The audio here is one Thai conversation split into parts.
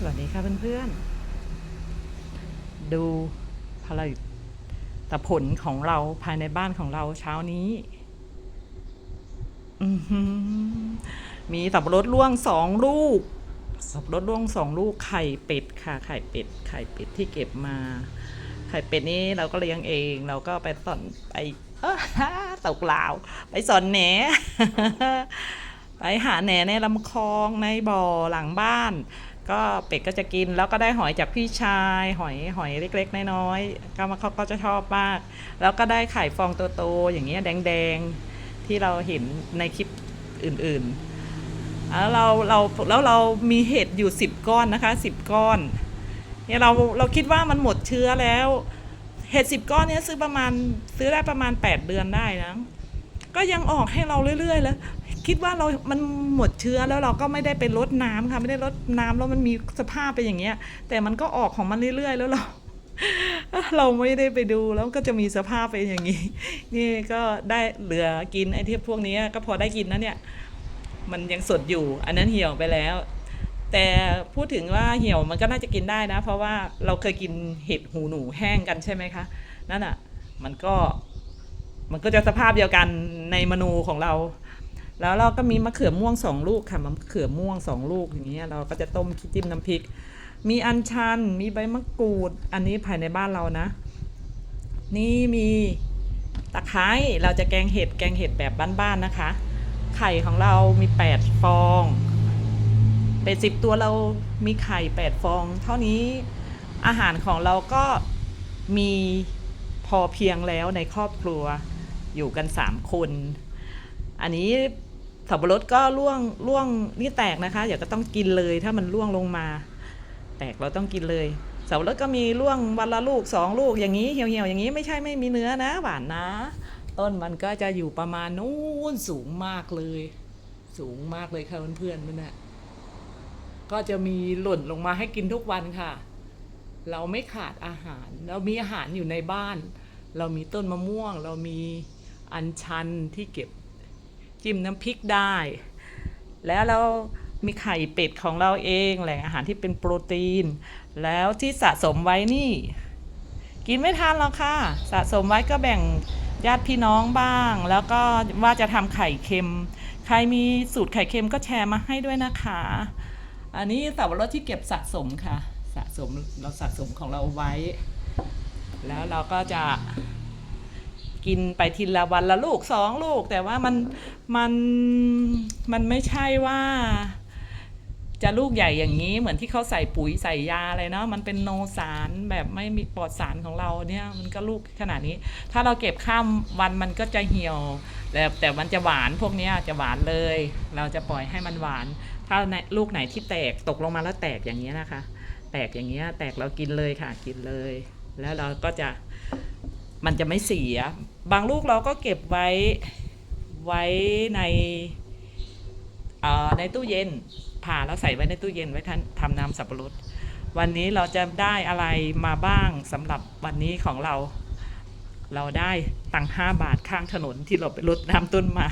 สวัสดีค่ะเพื่อนๆ ดูผลิตผลของเราภายในบ้านของเราเช้านี้มีสับปะรดร่วงสองลูก สับปะรดร่วงสองลูกไข่เป็ดค่ะ ไข่เป็ด ไข่เป็ดที่เก็บมา ไข่เป็ดนี้เราก็เลี้ยงเอง เราก็ไปสอนไปตกลาว ไปสอนแหนไปหาแหนในลำคลองในบ่อหลังบ้าน ก็เป็ดก็จะกินแล้วก็ได้หอยจากพี่ชาย หอยหอยเล็ก ๆ น้อยๆก็มาเขาก็จะชอบมาก แล้วก็ได้ไข่ฟองโตๆอย่างเงี้ยแดงๆที่เราเห็นในคลิปอื่นๆแล้วเราเราแล้วเรามีเห็ดอยู่สิบก้อนนะคะสิบก้อนเนี่ยเราเราคิดว่ามันหมดเชื้อแล้ว เห็ดสิบก้อนเนี้ยซื้อประมาณซื้อได้ประมาณแปดเดือนได้นะ ก็ยังออกให้เราเรื่อยๆแล้วคิดว่าเรา มันหมดเชื้อแล้วเราก็ไม่ได้ไปลดน้ำค่ะ ไม่ได้ลดน้ำแล้วมันมีสภาพเป็นอย่างเงี้ย แต่มันก็ออกของมันเรื่อยๆ แล้วเรา เราไม่ได้ไปดูแล้วก็จะมีสภาพเป็นอย่างนี้ นี่ก็ได้เหลือกินไอ้ที่พวกนี้ก็พอได้กินนะเนี่ย มันยังสดอยู่ อันนั้นเหี่ยวไปแล้ว แต่พูดถึงว่าเหี่ยวมันก็น่าจะกินได้นะ เพราะว่าเราเคยกินเห็ดหูหนูแห้งกันใช่ไหมคะ นั่นอะ มันก็ มันก็จะสภาพเดียวกันในเมนูของเรา แล้วเราก็มีมะเขือม่วงสองลูกค่ะมะเขือม่วงสองลูกอย่างเงี้ยเราก็จะต้มจิ้มน้ำพริก มีอัญชัน มีใบมะกรูด อันนี้ภายในบ้านเรานะ นี่มีตะไคร้เราจะแกงเห็ดแกงเห็ดแบบบ้านๆนะคะ ไข่ของเรามีแปดฟองเป็ดสิบตัวเรามีไข่แปดฟอง เท่านี้อาหารของเราก็มีพอเพียงแล้วในครอบครัว อยู่กันสามคน อันนี้สับปะรดก็ร่วงร่วงนี่แตกนะคะเดี๋ยวก็ต้องกินเลยถ้ามันร่วงลงมา แตกเราต้องกินเลยสับปะรดก็มีร่วงวันละลูกสองลูกอย่างนี้เหี่ยวๆอย่างนี้ไม่ใช่ไม่มีเนื้อนะหวานนะ ต้นมันก็จะอยู่ประมาณนู้นสูงมากเลย สูงมากเลยค่ะเพื่อนๆมันน่ะก็จะมีหล่นลงมาให้กินทุกวันค่ะ เราไม่ขาดอาหาร เรามีอาหารอยู่ในบ้าน เรามีต้นมะม่วง เรามี อัญชันที่เก็บจิ้มน้ำพริกได้ แล้วเรามีไข่เป็ดของเราเองแหล่งอาหารที่เป็นโปรตีน แล้วที่สะสมไว้นี่ กินไม่ทันหรอกค่ะ สะสมไว้ก็แบ่งญาติพี่น้องบ้าง แล้วก็ว่าจะทำไข่เค็ม ใครมีสูตรไข่เค็มก็แชร์มาให้ด้วยนะคะ อันนี้สับปะรดที่เก็บสะสมค่ะ สะสมเราสะสมของเราไว้ แล้วเราก็จะ กินไปทีละวันละลูกสองลูก แต่ว่ามันมันมันไม่ใช่ว่า จะลูกใหญ่อย่างนี้เหมือนที่เขาใส่ปุ๋ยใส่ยาอะไรเนาะมันเป็นโนสารแบบไม่มีปลอดสารของเราเนี่ยมันก็ลูกขนาดนี้ ถ้าเราเก็บข้ามวันมันก็จะเหี่ยวแต่แต่มันจะหวานพวกนี้จะหวานเลย เราจะปล่อยให้มันหวาน ถ้าลูกไหนที่แตกตกลงมาแล้วแตกอย่างเงี้นะคะ แตกอย่างเงี้แตกเรากินเลยค่ะกินเลย แล้วเราก็จะ มันจะไม่เสีย บางลูกเราก็เก็บไว้ไว้ในอ่อในตู้เย็นผ่าแล้วใส่ไว้ในตู้เย็นไว้ทำทำน้ำสับปะรดวันนี้เราจะได้อะไรมาบ้างสำหรับวันนี้ของเรา เราได้ตังห้าบาทข้างถนนที่เราไปรดน้ำต้นไม้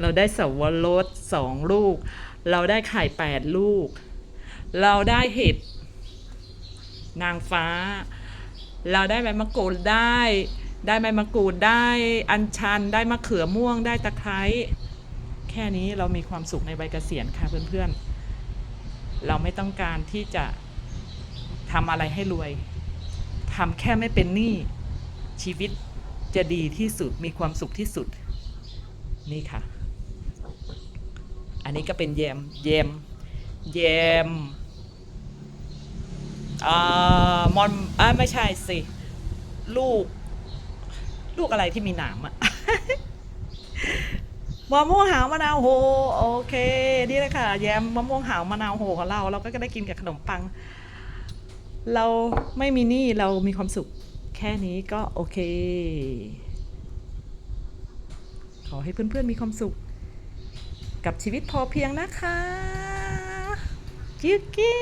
เราได้สวรสสองลูก เราได้ไข่แปดลูก เราได้เห็ดนางฟ้า เราได้ใบมะกรูดได้ ได้ใบมะกรูดได้อัญชัน ได้มะเขือม่วงได้ตะไคร้แค่นี้เรามีความสุขในใบเกษียณค่ะเพื่อนๆ เราไม่ต้องการที่จะทำอะไรให้รวยทำแค่ไม่เป็นหนี้ชีวิตจะดีที่สุดมีความสุขที่สุด นี่ค่ะ อันนี้ก็เป็นแยมแยมแยมอ่ามอนอ่าไม่ใช่สิ ลูก ลูกอะไรที่มีหนามอะมะม่วงหาวมะนาวโหโอเค นี่แหละค่ะ แยมมะม่วงหาวมะนาวโหของเรา เราก็ได้กินกับขนมปัง เราไม่มีหนี้เรามีความสุขแค่นี้ก็โอเค ขอให้เพื่อนๆมีความสุข กับชีวิตพอเพียงนะคะกิ๊กกี้